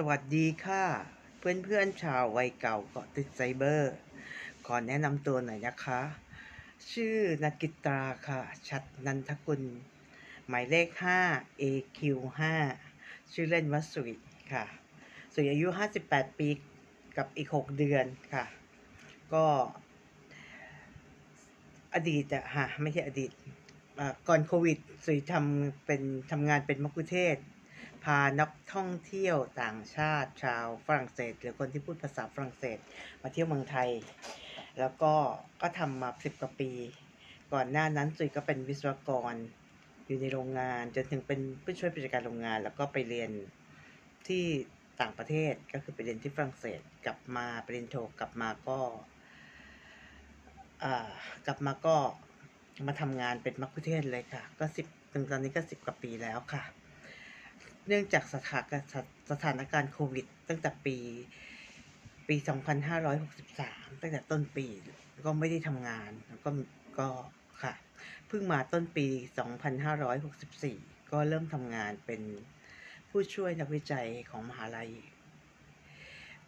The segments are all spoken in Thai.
สวัสดีค่ะ เพื่อนๆชาววัยเก่าเกาะติดไซเบอร์ขอแนะนำตัวหน่อยนะคะ ชื่อนักกิตราค่ะ ชัดนันทกุล หมายเลข 5 AQ5 ชื่อเล่นวัสุริค่ะ สุริอายุ 58 ปีกับอีก 6 เดือนค่ะ ก็ อดีตอะฮะไม่ใช่อดีตก่อนโควิด สุริทำเป็นทำงานเป็นมักคุเทศ พานักท่องเที่ยวต่างชาติชาวฝรั่งเศส หรือคนที่พูดภาษาฝรั่งเศส มาเที่ยวเมืองไทย แล้วก็ก็ทำมาสิบกว่าปี ก่อนหน้านั้นสุริก็เป็นวิศวกรอยู่ในโรงงานจนถึงเป็นผู้ช่วยผู้จัดการโรงงาน แล้วก็ไปเรียนที่ต่างประเทศก็คือไปเรียนที่ฝรั่งเศสกลับมาไปเรียนโทกลับมาก็กลับมาก็มาทำงานเป็นมัคคุเทศเลยค่ะ ก็สิบถึงตอนนี้ก็สิบกว่าปีแล้วค่ะ เนื่องจากสถานการณ์สถานการณ์โควิด ตั้งแต่ปี ปี 2563 ตั้งแต่ต้นปีก็ไม่ได้ทำงานแล้วก็ก็ค่ะเพิ่งมาต้นปี 2564 ก็เริ่มทำงานเป็นผู้ช่วยนักวิจัยของมหาลัย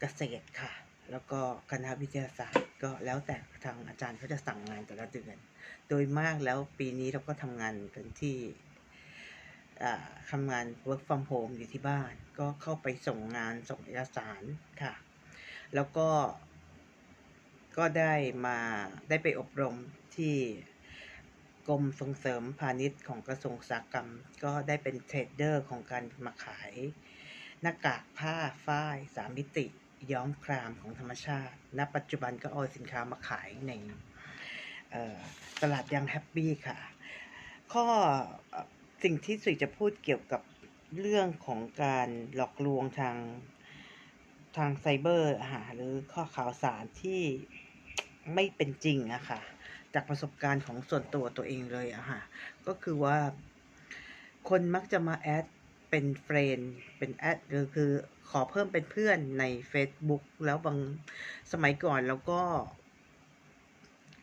เกษตรค่ะ แล้วก็คณะวิทยาศาสตร์ ก็แล้วแต่ทางอาจารย์เขาจะสั่งงานแต่ละเดือน โดยมากแล้วปีนี้เราก็ทำงานกันที่ ทำงาน work from home อยู่ที่บ้าน ก็เข้าไปส่งงานส่งเอกสารค่ะ แล้วก็ก็ได้มาได้ไปอบรมที่กรมส่งเสริมพาณิชย์ของกระทรวงอุตสาหกรรม ก็ได้เป็นเทรดเดอร์ของการมาขาย หน้ากากผ้าฝ้ายสามมิติ ย้อมครามของธรรมชาติ ณ ปัจจุบันก็เอาสินค้ามาขายในตลาดยังแฮปปี้ค่ะ ข้อ สิ่งที่สุยจะพูดเกี่ยวกับเรื่องของการหลอกลวงทางทางไซเบอร์อะหรือข้อข่าวสารที่ไม่เป็นจริงอะค่ะ จากประสบการณ์ของส่วนตัวตัวเองเลยอะค่ะ ก็คือว่าคนมักจะมาแอดเป็นเฟรนเป็นแอดหรือคือขอเพิ่มเป็นเพื่อนใน Facebook แล้วบางสมัยก่อนเราก็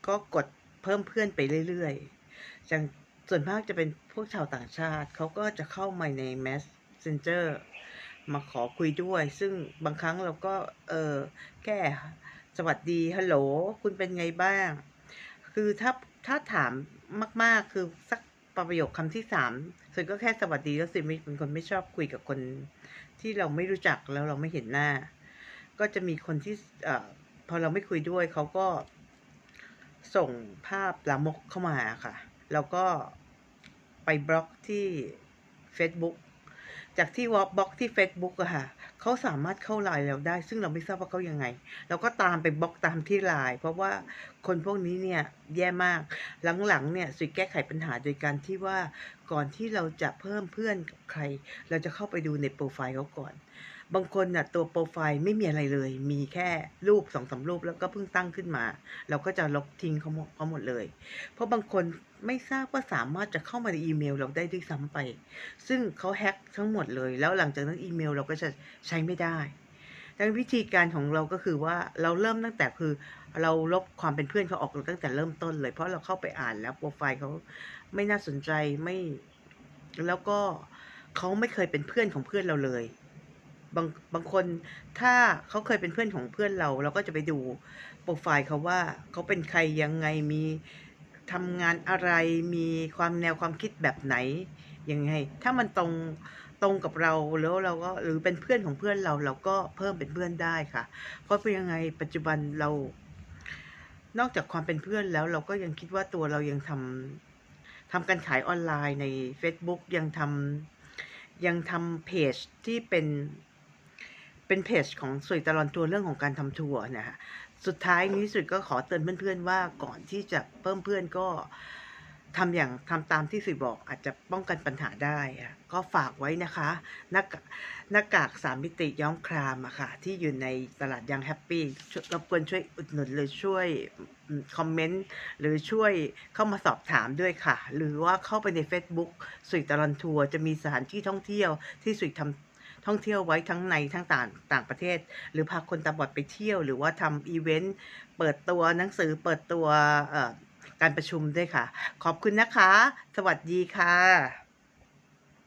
ก็กดเพิ่มเพื่อนไปเรื่อยๆจัง ส่วนมากจะเป็นพวกชาวต่างชาติเขาก็จะเข้ามาใน Messenger มาขอคุยด้วย ซึ่งบางครั้งเราก็ เออแค่สวัสดี ฮัลโหล คุณเป็นไงบ้าง คือถ้าถ้าถามมาก ๆ คือสักประโยคคำที่สามส่วนก็แค่สวัสดีแล้วสิมเป็นคนไม่ชอบคุยกับคนที่เราไม่รู้จักแล้วเราไม่เห็นหน้า ก็จะมีคนที่เอ่อพอเราไม่คุยด้วยเขาก็ส่งภาพลามกเข้ามาค่ะ แล้วก็ไปบล็อกที่ Facebook จากที่วอลบล็อกที่ Facebook อะค่ะเขาสามารถเข้าไลน์เราได้ ซึ่งเราไม่ทราบว่าเขายังไง เราก็ตามไปบล็อกตามที่ไลน์เพราะว่าคนพวกนี้เนี่ยแย่มาก หลังๆเนี่ยสุดแก้ไขปัญหาโดยการที่ว่าก่อนที่เราจะเพิ่มเพื่อนกับใคร เราจะเข้าไปดูในโปรไฟล์เขาก่อน บางคนน่ะตัวโปรไฟล์ไม่มีอะไรเลย มีแค่รูปสองสามรูปแล้วก็เพิ่งตั้งขึ้นมา เราก็จะลบทิ้งเขาหมดเขาหมดเลย เพราะบางคนไม่ทราบว่าสามารถจะเข้ามาในอีเมลเราได้ด้วยซ้ำไป ซึ่งเขาแฮ็กทั้งหมดเลย แล้วหลังจากนั้นอีเมลเราก็จะใช้ไม่ได้ดังวิธีการของเราก็คือว่าเราเริ่มตั้งแต่คือเราลบความเป็นเพื่อนเขาออกตั้งแต่เริ่มต้นเลย เพราะเราเข้าไปอ่านแล้วโปรไฟล์เขาไม่น่าสนใจไม่แล้วก็เขาไม่เคยเป็นเพื่อนของเพื่อนเราเลย บางบางคนถ้าเขาเคยเป็นเพื่อนของเพื่อนเรา เราก็จะไปดูโปรไฟล์เขาว่าเขาเป็นใครยังไงมีทำงานอะไรมีความแนวความคิดแบบไหนยังไง ถ้ามันตรงตรงกับเราแล้วเราก็หรือเป็นเพื่อนของเพื่อนเราเราก็เพิ่มเป็นเพื่อนได้ค่ะ เพราะเป็นยังไงปัจจุบันเรา นอกจากความเป็นเพื่อนแล้วเราก็ยังคิดว่าตัวเรายังทำทำการขายออนไลน์ใน Facebook ยังทำยังทำเพจที่เป็น เป็นเพจของสุยตลอนทัวร์เรื่องของการทำทัวร์นะฮะสุดท้ายนี้สุดก็ขอเตือนเพื่อนๆว่าก่อนที่จะเพิ่มเพื่อนก็ทำอย่างทำตามที่สุยบอกอาจจะป้องกันปัญหาได้อะก็ฝากไว้นะคะหน้ากหน้ากากสามมิติย้อมครามอะค่ะ ที่อยู่ในตลาดยังแฮปปี้รบกวนช่วยอุดหนุนหรือช่วยคอมเมนต์หรือช่วยเข้ามาสอบถามด้วยค่ะ หรือว่าเข้าไปใน Facebook สุยตลอนทัวร์จะมีสถานที่ท่องเที่ยวที่สุยทำ ท่องเที่ยวไว้ทั้งในทั้งต่างต่างประเทศ หรือพาคนตาบอดไปเที่ยว หรือว่าทำอีเวนต์เปิดตัวหนังสือเปิดตัวการประชุมด้วยค่ะ ขอบคุณนะคะ สวัสดีค่ะ